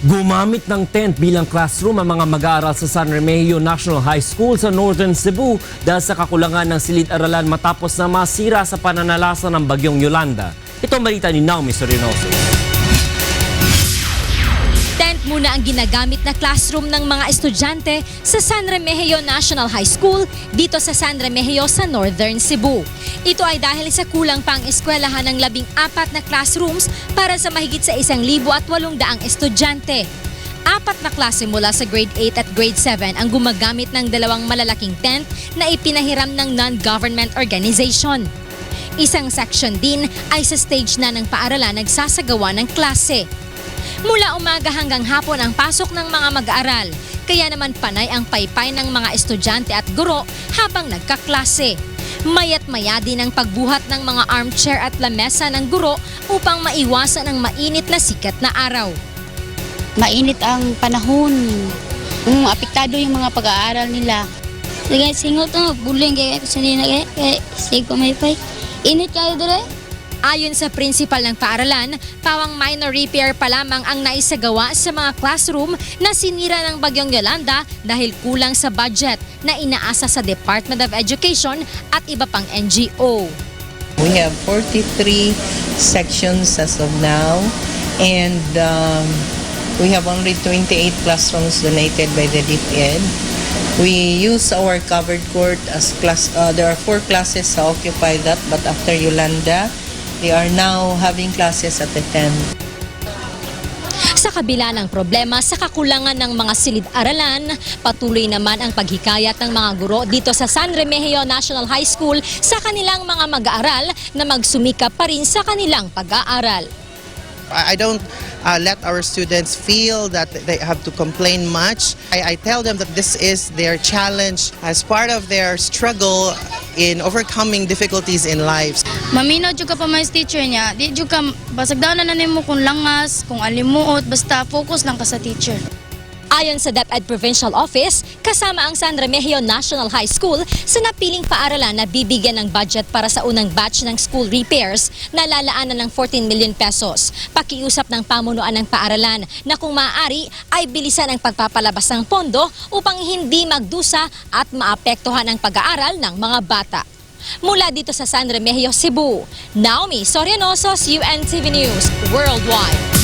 Gumamit ng tent bilang classroom ang mga mag-aaral sa San Remigio National High School sa Northern Cebu dahil sa kakulangan ng silid-aralan matapos na masira sa pananalasa ng bagyong Yolanda. Ito ang balita ni Naomi Sorinoso. Muna ang ginagamit na classroom ng mga estudyante sa San Remigio National High School dito sa San Remigio sa Northern Cebu. Ito ay dahil sa kulang pang eskwelahan ng labing apat na classrooms para sa mahigit sa isang libo at walong daang estudyante. Apat na klase mula sa grade 8 at grade 7 ang gumagamit ng dalawang malalaking tent na ipinahiram ng non-government organization. Isang section din ay sa stage na ng paaralan nagsasagawa ng klase. Mula umaga hanggang hapon ang pasok ng mga mag-aaral. Kaya naman panay ang paypay ng mga estudyante at guro habang nagkaklase. Mayat maya din ang pagbuhat ng mga armchair at lamesa ng guro upang maiwasan ang mainit na sikat na araw. mainit ang panahon. Um, apektado yung mga pag-aaral nila. Sige, singot na, buling kaya kasi nila kaya, kaya sige ko may pay. Init kayo dire? Ayon sa principal ng paaralan, pawang minor repair pa lamang ang naisagawa sa mga classroom na sinira ng bagyong Yolanda dahil kulang sa budget na inaasa sa Department of Education at iba pang NGO. We have 43 sections as of now, and um, we have only 28 classrooms donated by the DepEd. We use our covered court as class. Uh, there are four classes that occupy that, but after Yolanda, they are now having classes at the 10. Sa kabila ng problema sa kakulangan ng mga silid-aralan, patuloy naman ang paghikayat ng mga guro dito sa San Remigio National High School sa kanilang mga mag-aaral na magsumikap pa rin sa kanilang pag-aaral. I I don't uh, let our students feel that they have to complain much. I, I tell them that this is their challenge as part of their struggle in overcoming difficulties in life. Maminaw jud ka pa may teacher niya. Di jud ka basag na nimo kung langas, kung alimuot, basta focus lang ka sa teacher. Ayon sa DepEd Provincial Office, kasama ang San Remigio National High School sa napiling paaralan na bibigyan ng budget para sa unang batch ng school repairs na lalaanan ng 14 million pesos. Pakiusap ng pamunuan ng paaralan na kung maaari ay bilisan ang pagpapalabas ng pondo upang hindi magdusa at maapektuhan ang pag-aaral ng mga bata. Mula dito sa San Remigio, Cebu, Naomi Sorianosos, UNTV News, Worldwide.